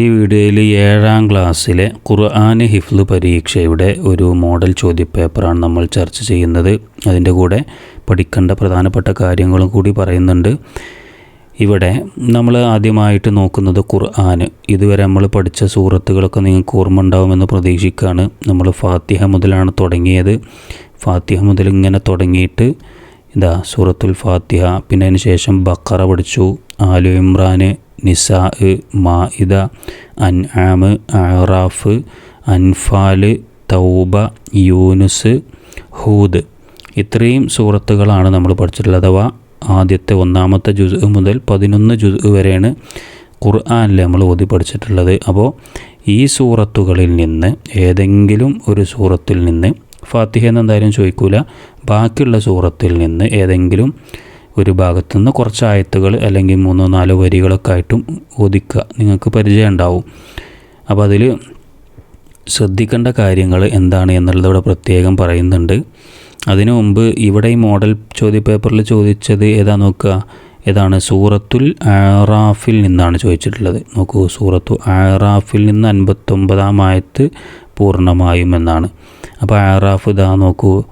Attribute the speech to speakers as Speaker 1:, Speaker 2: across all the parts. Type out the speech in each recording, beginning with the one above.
Speaker 1: ഈ വീഡിയോയിൽ ഏഴാം ക്ലാസ്സിലെ ഖുർആൻ ഹിഫ്ല് പരീക്ഷയുടെ ഒരു മോഡൽ ചോദ്യപേപ്പറാണ് നമ്മൾ ചർച്ച ചെയ്യുന്നത്. അതിന്റെ കൂടെ പഠിക്കേണ്ട പ്രധാനപ്പെട്ട കാര്യങ്ങളും കൂടി പറയുന്നുണ്ട്. ഇവിടെ നമ്മൾ ആദ്യമായിട്ട് നോക്കുന്നത് ഖുർആൻ. ഇതുവരെ നമ്മൾ പഠിച്ച സൂറത്തുകളൊക്കെ നിങ്ങൾക്ക് ഓർമ്മ ഉണ്ടാവുമെന്ന് പ്രതീക്ഷിക്കുകയാണ്. നമ്മൾ ഫാത്തിഹ മുതലാണ് തുടങ്ങിയത്. ഫാത്തിഹ മുതൽ ഇങ്ങനെ തുടങ്ങിയിട്ട് ഇതാ സൂറത്തുൽ ഫാത്തിഹ പിന്നെ അതിന് ശേഷം ബക്കറ പഠിച്ചു ആലു ഇമ്രാന് നിസാ മാഇദ അൻആമ് അറാഫ് അൻഫാൽ തൗബ യൂനുസ് ഹൂദ്. ഇത്രയും സൂറത്തുകളാണ് നമ്മൾ പഠിച്ചിട്ടുള്ളത്. അഥവാ ആദ്യത്തെ ഒന്നാമത്തെ ജുസ് മുതൽ പതിനൊന്ന് ജുസ് വരെയാണ് ഖുർആാനിൽ നമ്മൾ ഓതി പഠിച്ചിട്ടുള്ളത്. അപ്പോൾ ഈ സൂറത്തുകളിൽ നിന്ന് ഏതെങ്കിലും ഒരു സൂറത്തിൽ നിന്ന് ഫാത്തിഹ എന്ന് എന്തായാലും ചോദിക്കൂല. ബാക്കിയുള്ള സൂറത്തിൽ നിന്ന് ഏതെങ്കിലും ഒരു ഭാഗത്തുനിന്ന് കുറച്ച് ആയത്തുകൾ അല്ലെങ്കിൽ മൂന്നോ നാലോ വരികളൊക്കെ ആയിട്ടും ഒതുക്കുക നിങ്ങൾക്ക് പരിചയം ഉണ്ടാവും. അപ്പോൾ അതിൽ ശ്രദ്ധിക്കേണ്ട കാര്യങ്ങൾ എന്താണ് എന്നുള്ളത് ഇവിടെ പ്രത്യേകം പറയുന്നുണ്ട്. അതിനു മുമ്പ് ഇവിടെ ഈ മോഡൽ ചോദ്യപേപ്പറിൽ ചോദിച്ചത് ഏതാ നോക്കുക? ഏതാണ്? സൂറത്തുൽ ആറാഫിൽ നിന്നാണ് ചോദിച്ചിട്ടുള്ളത്. നോക്കൂ സൂറത്തു ആറാഫിൽ നിന്ന് അൻപത്തൊമ്പതാം ആയത്ത് പൂർണമായും എന്നാണ്. അപ്പോൾ ആറാഫ് ഇതാ നോക്കൂ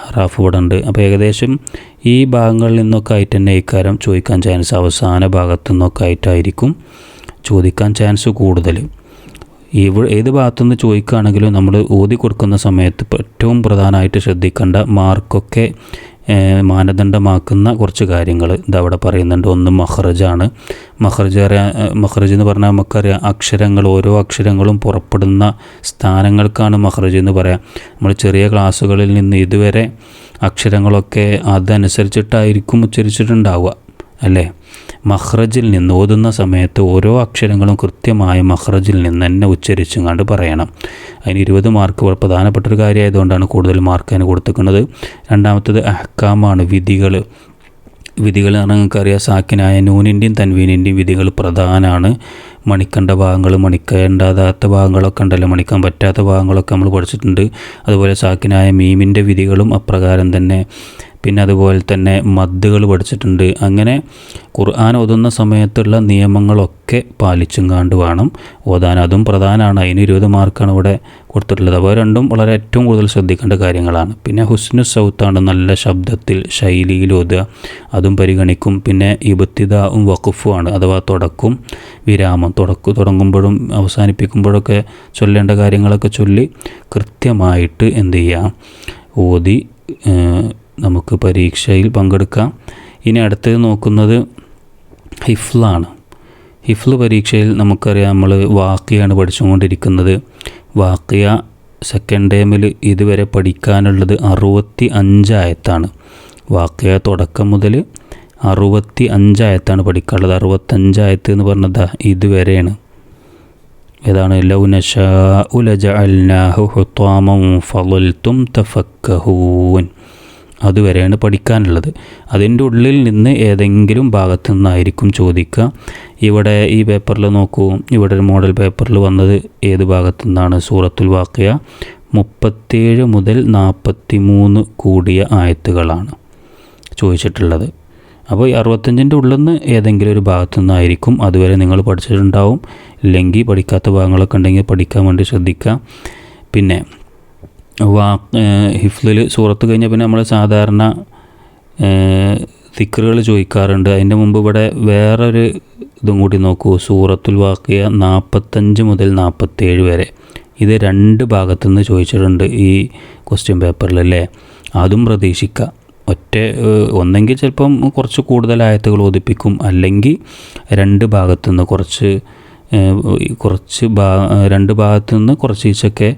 Speaker 1: ആറാഫ് ഇവിടെ ഉണ്ട്. അപ്പോൾ ഏകദേശം ഈ ഭാഗങ്ങളിൽ നിന്നൊക്കെ ആയിട്ട് തന്നെ ഇക്കാരം ചോദിക്കാൻ ചാൻസ് അവസാന ഭാഗത്തു നിന്നൊക്കെ ആയിട്ടായിരിക്കും ചോദിക്കാൻ ചാൻസ് കൂടുതൽ. ഇവ ഏത് ഭാഗത്തുനിന്ന് ചോദിക്കുകയാണെങ്കിലും നമ്മൾ ഊതി കൊടുക്കുന്ന സമയത്ത് ഏറ്റവും പ്രധാനമായിട്ട് ശ്രദ്ധിക്കേണ്ട മാർക്കൊക്കെ മാനദണ്ഡമാക്കുന്ന കുറച്ച് കാര്യങ്ങൾ അവിടെ പറയുന്നുണ്ട്. ഒന്ന് മഹ്റജാണ് മഹ്റജ് മഹ്റജ് എന്ന് പറഞ്ഞാൽ നമുക്കറിയാം അക്ഷരങ്ങൾ ഓരോ അക്ഷരങ്ങളും പുറപ്പെടുന്ന സ്ഥാനങ്ങൾക്കാണ് മഹ്റജ് എന്ന് പറയാം. നമ്മൾ ചെറിയ ക്ലാസ്സുകളിൽ നിന്ന് ഇതുവരെ അക്ഷരങ്ങളൊക്കെ അതനുസരിച്ചിട്ടായിരിക്കും ഉച്ചരിച്ചിട്ടുണ്ടാവുക. അല്ലേ? മഹ്റജിൽ നിന്ന് ഓതുന്ന സമയത്ത് ഓരോ അക്ഷരങ്ങളും കൃത്യമായ മഹ്റജിൽ നിന്ന് തന്നെ ഉച്ചരിച്ചും കണ്ട് പറയണം. അതിന് ഇരുപത് മാർക്ക് പ്രധാനപ്പെട്ട ഒരു കാര്യമായതുകൊണ്ടാണ് കൂടുതൽ മാർക്ക് അതിന് കൊടുത്തിരിക്കുന്നത്. രണ്ടാമത്തത് അഹ്കാമാണ് വിധികൾ വിധികൾ നിങ്ങൾക്കറിയാം സാക്കിനായ നൂനിന്റെയും തൻവീനിന്റെയും വിധികൾ പ്രധാനമാണ് മണിക്കേണ്ട ഭാഗങ്ങൾ മണിക്കേണ്ടാത്ത ഭാഗങ്ങളൊക്കെ ഉണ്ടല്ലോ മണിക്കാൻ പറ്റാത്ത ഭാഗങ്ങളൊക്കെ നമ്മൾ പഠിച്ചിട്ടുണ്ട്. അതുപോലെ സാക്കിനായ മീമിന്റെ വിധികളും അപ്രകാരം തന്നെ. പിന്നെ അതുപോലെ തന്നെ മദ്ദുകൾ പഠിച്ചിട്ടുണ്ട്. അങ്ങനെ ഖുർആൻ ഓതുന്ന സമയത്തുള്ള നിയമങ്ങളൊക്കെ പാലിച്ചും കാണ്ട് വേണം ഓതാൻ. അതും പ്രധാനമാണ് അതിന് ഇരുപത് മാർക്കാണ് ഇവിടെ കൊടുത്തിട്ടുള്ളത്. അപ്പോൾ രണ്ടും വളരെ ഏറ്റവും കൂടുതൽ ശ്രദ്ധിക്കേണ്ട കാര്യങ്ങളാണ്. പിന്നെ ഹുസ്നു സൗത്താണ് നല്ല ശബ്ദത്തിൽ ശൈലിയിൽ ഓതുക. അതും പരിഗണിക്കും. പിന്നെ ഇബത്തിദാവും വഖുഫുമാണ് അഥവാ തുടക്കും വിരാമം. തുടക്കു തുടങ്ങുമ്പോഴും അവസാനിപ്പിക്കുമ്പോഴൊക്കെ ചൊല്ലേണ്ട കാര്യങ്ങളൊക്കെ ചൊല്ലി കൃത്യമായിട്ട് എന്ത് ചെയ്യുക? ഓതി നമുക്ക് പരീക്ഷയിൽ പങ്കെടുക്കാം. ഇനി അടുത്തത് നോക്കുന്നത് ഹിഫ്ലാണ്. ഹിഫ്ല് പരീക്ഷയിൽ നമുക്കറിയാം നമ്മൾ വാക്കിയാണ് പഠിച്ചുകൊണ്ടിരിക്കുന്നത്. വാക്കിയ സെക്കൻഡ് ടേമിൽ ഇതുവരെ പഠിക്കാനുള്ളത് അറുപത്തി അഞ്ചായത്താണ് വാക്കിയ തുടക്കം മുതൽ അറുപത്തി അഞ്ചായത്താണ് പഠിക്കാനുള്ളത്. അറുപത്തഞ്ചായത്ത് എന്ന് പറഞ്ഞത് ഇതുവരെയാണ്. ഏതാണ്? ലൗനഷ ഉലജ അൽനാഹു ഹുത്വാമം ഫലുൽത്തും തഫക്കഹൂൻ. അതുവരെയാണ് പഠിക്കാനുള്ളത്. അതിന്റെ ഉള്ളിൽ നിന്ന് ഏതെങ്കിലും ഭാഗത്തു നിന്നായിരിക്കും ചോദിക്കുക. ഇവിടെ ഈ പേപ്പറിൽ നോക്കൂ. ഇവിടെ ഒരു മോഡൽ പേപ്പറിൽ വന്നത് ഏത് ഭാഗത്തു നിന്നാണ്? സൂറത്തുൽ വാക്കിയ മുപ്പത്തേഴ് മുതൽ നാൽപ്പത്തി മൂന്ന് കൂടിയ ആയത്തുകളാണ് ചോദിച്ചിട്ടുള്ളത്. അപ്പോൾ ഈ അറുപത്തഞ്ചിന്റെ ഉള്ളിൽ നിന്ന് ഏതെങ്കിലും ഒരു ഭാഗത്തു നിന്നായിരിക്കും അതുവരെ നിങ്ങൾ പഠിച്ചിട്ടുണ്ടാവും. ഇല്ലെങ്കിൽ പഠിക്കാത്ത ഭാഗങ്ങളൊക്കെ ഉണ്ടെങ്കിൽ പഠിക്കാൻ വേണ്ടി ശ്രദ്ധിക്കുക. പിന്നെ വാ ഹിഫ്ലിൽ സൂറത്ത് കഴിഞ്ഞാൽ പിന്നെ നമ്മൾ സാധാരണ തിക്കറുകൾ ചോദിക്കാറുണ്ട്. അതിന്റെ മുമ്പ് ഇവിടെ വേറൊരു ഇതും കൂടി നോക്കൂ. സൂറത്തുൽ വാക്കിയ നാൽപ്പത്തഞ്ച് മുതൽ നാൽപ്പത്തേഴ് വരെ. ഇത് രണ്ട് ഭാഗത്തു നിന്ന് ചോദിച്ചിട്ടുണ്ട് ഈ ക്വസ്റ്റ്യൻ പേപ്പറിൽ അല്ലേ? അതും പ്രതീക്ഷിക്കുക ഒറ്റ ഒന്നെങ്കിൽ ചിലപ്പം കുറച്ച് കൂടുതൽ ആയത്തുകൾ ഓതിപ്പിക്കും. അല്ലെങ്കിൽ രണ്ട് ഭാഗത്തുനിന്ന് കുറച്ച് കുറച്ച് ഭാ രണ്ട് ഭാഗത്തുനിന്ന് കുറച്ച് ഈച്ചൊക്കെ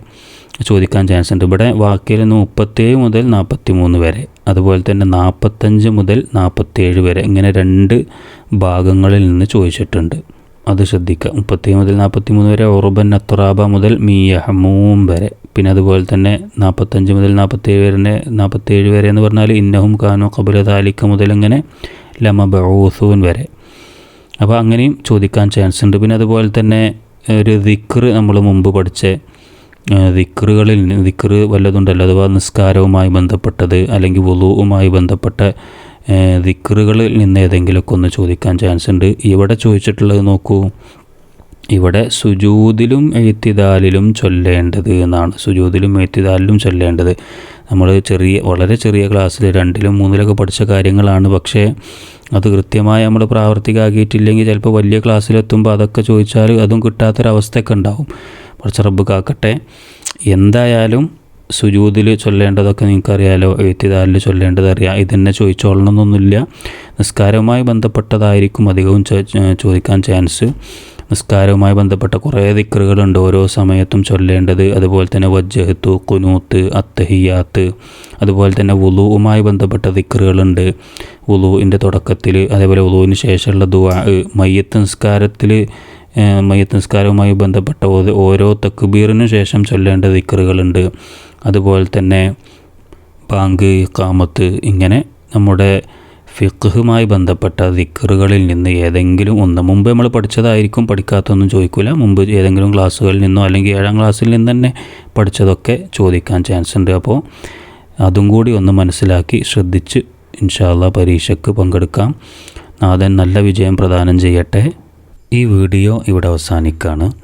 Speaker 1: ചോദിക്കാൻ ചാൻസ് ഉണ്ട്. ഇവിടെ വാക്കിൽ നിന്ന് മുപ്പത്തേഴ് മുതൽ നാൽപ്പത്തി മൂന്ന് വരെ അതുപോലെ തന്നെ നാൽപ്പത്തഞ്ച് മുതൽ നാൽപ്പത്തേഴ് വരെ ഇങ്ങനെ രണ്ട് ഭാഗങ്ങളിൽ നിന്ന് ചോദിച്ചിട്ടുണ്ട്. അത് ശ്രദ്ധിക്കുക. മുപ്പത്തേഴ് മുതൽ നാൽപ്പത്തി മൂന്ന് വരെ ഓറുബൻ അത്തറാബ മുതൽ മീയഹമൂം വരെ. പിന്നെ അതുപോലെ തന്നെ നാൽപ്പത്തഞ്ച് മുതൽ നാൽപ്പത്തേഴ് വരെ നാൽപ്പത്തേഴ് വരെ എന്ന് പറഞ്ഞാൽ ഇന്നഹും കാനോ കബുല താലിക്ക മുതൽ ഇങ്ങനെ ലമ ബഊസൂൻ വരെ. അപ്പോൾ അങ്ങനെയും ചോദിക്കാൻ ചാൻസ് ഉണ്ട്. പിന്നെ അതുപോലെ തന്നെ ഒരു ദിക്റ് നമ്മൾ മുമ്പ് പഠിച്ച ദിക്റുകളിൽ ദിക്റ് വല്ലതുണ്ടല്ലോ? അഥവാ നിസ്കാരവുമായി ബന്ധപ്പെട്ടത് അല്ലെങ്കിൽ വുളുവുമായി ബന്ധപ്പെട്ട ദിക്റുകളിൽ നിന്ന് ഏതെങ്കിലുമൊക്കെ ഒന്ന് ചോദിക്കാൻ ചാൻസ് ഉണ്ട്. ഇവിടെ ചോദിച്ചിട്ടുള്ളത് നോക്കൂ. ഇവിടെ സുജൂതിലും എഴുത്തിദാലിലും ചൊല്ലേണ്ടത് എന്നാണ്. സുജൂതിലും എഴുത്തിദാലിലും ചൊല്ലേണ്ടത്. നമ്മൾ ചെറിയ വളരെ ചെറിയ ക്ലാസ്സിൽ രണ്ടിലും മൂന്നിലൊക്കെ പഠിച്ച കാര്യങ്ങളാണ്. പക്ഷേ അത് കൃത്യമായി നമ്മൾ പ്രാവർത്തികമാക്കിയിട്ടില്ലെങ്കിൽ ചിലപ്പോൾ വലിയ ക്ലാസ്സിലെത്തുമ്പോൾ അതൊക്കെ ചോദിച്ചാൽ അതും കിട്ടാത്തൊരവസ്ഥയൊക്കെ ഉണ്ടാവും. കുറച്ച് റബ്ബ് കാക്കട്ടെ. എന്തായാലും സുജൂതിൽ ചൊല്ലേണ്ടതൊക്കെ നിങ്ങൾക്കറിയാലോ എഴുത്തിദാലിൽ ചൊല്ലേണ്ടത് അറിയാം ഇതന്നെ ചോദിച്ചോളണമെന്നൊന്നുമില്ല നിസ്കാരവുമായി ബന്ധപ്പെട്ടതായിരിക്കും അധികവും ചോദിക്കാൻ ചാൻസ്. നിസ്കാരവുമായി ബന്ധപ്പെട്ട കുറേ ദിക്കറുകളുണ്ട് ഓരോ സമയത്തും ചൊല്ലേണ്ടത്. അതുപോലെ തന്നെ വജ്ജഹത്തു കുനൂത്ത് അത്തഹിയാത്ത്. അതുപോലെ തന്നെ വുളുവുമായി ബന്ധപ്പെട്ട ദിക്കറുകളുണ്ട് വുളുവിന്റെ തുടക്കത്തിൽ അതേപോലെ വുളുവിന് ശേഷമുള്ള ദുവാ മയ്യത്ത് നിസ്കാരത്തിൽ മയ്യത്ത് നിസ്കാരവുമായി ബന്ധപ്പെട്ട ഓരോ തക്ബീറിനു ശേഷം ചൊല്ലേണ്ട ദിക്കറുകളുണ്ട് അതുപോലെ തന്നെ ബാങ്ക് കാമത്ത് ഇങ്ങനെ നമ്മുടെ ഫിഖുമായി ബന്ധപ്പെട്ട ദിക്കറുകളിൽ നിന്ന് ഏതെങ്കിലും ഒന്ന്. മുമ്പ് നമ്മൾ പഠിച്ചതായിരിക്കും പഠിക്കാത്തൊന്നും ചോദിക്കില്ല മുമ്പ് ഏതെങ്കിലും ക്ലാസ്സുകളിൽ നിന്നോ അല്ലെങ്കിൽ ഏഴാം ക്ലാസ്സിൽ നിന്ന് തന്നെ പഠിച്ചതൊക്കെ ചോദിക്കാൻ ചാൻസ് ഉണ്ട്. അപ്പോൾ അതും കൂടി ഒന്ന് മനസ്സിലാക്കി ശ്രദ്ധിച്ച് ഇൻഷാല്ല പരീക്ഷയ്ക്ക് പങ്കെടുക്കാം. നാഥൻ നല്ല വിജയം പ്രദാനം ചെയ്യട്ടെ. ഈ വീഡിയോ ഇവിടെ അവസാനിക്കുകയാണ്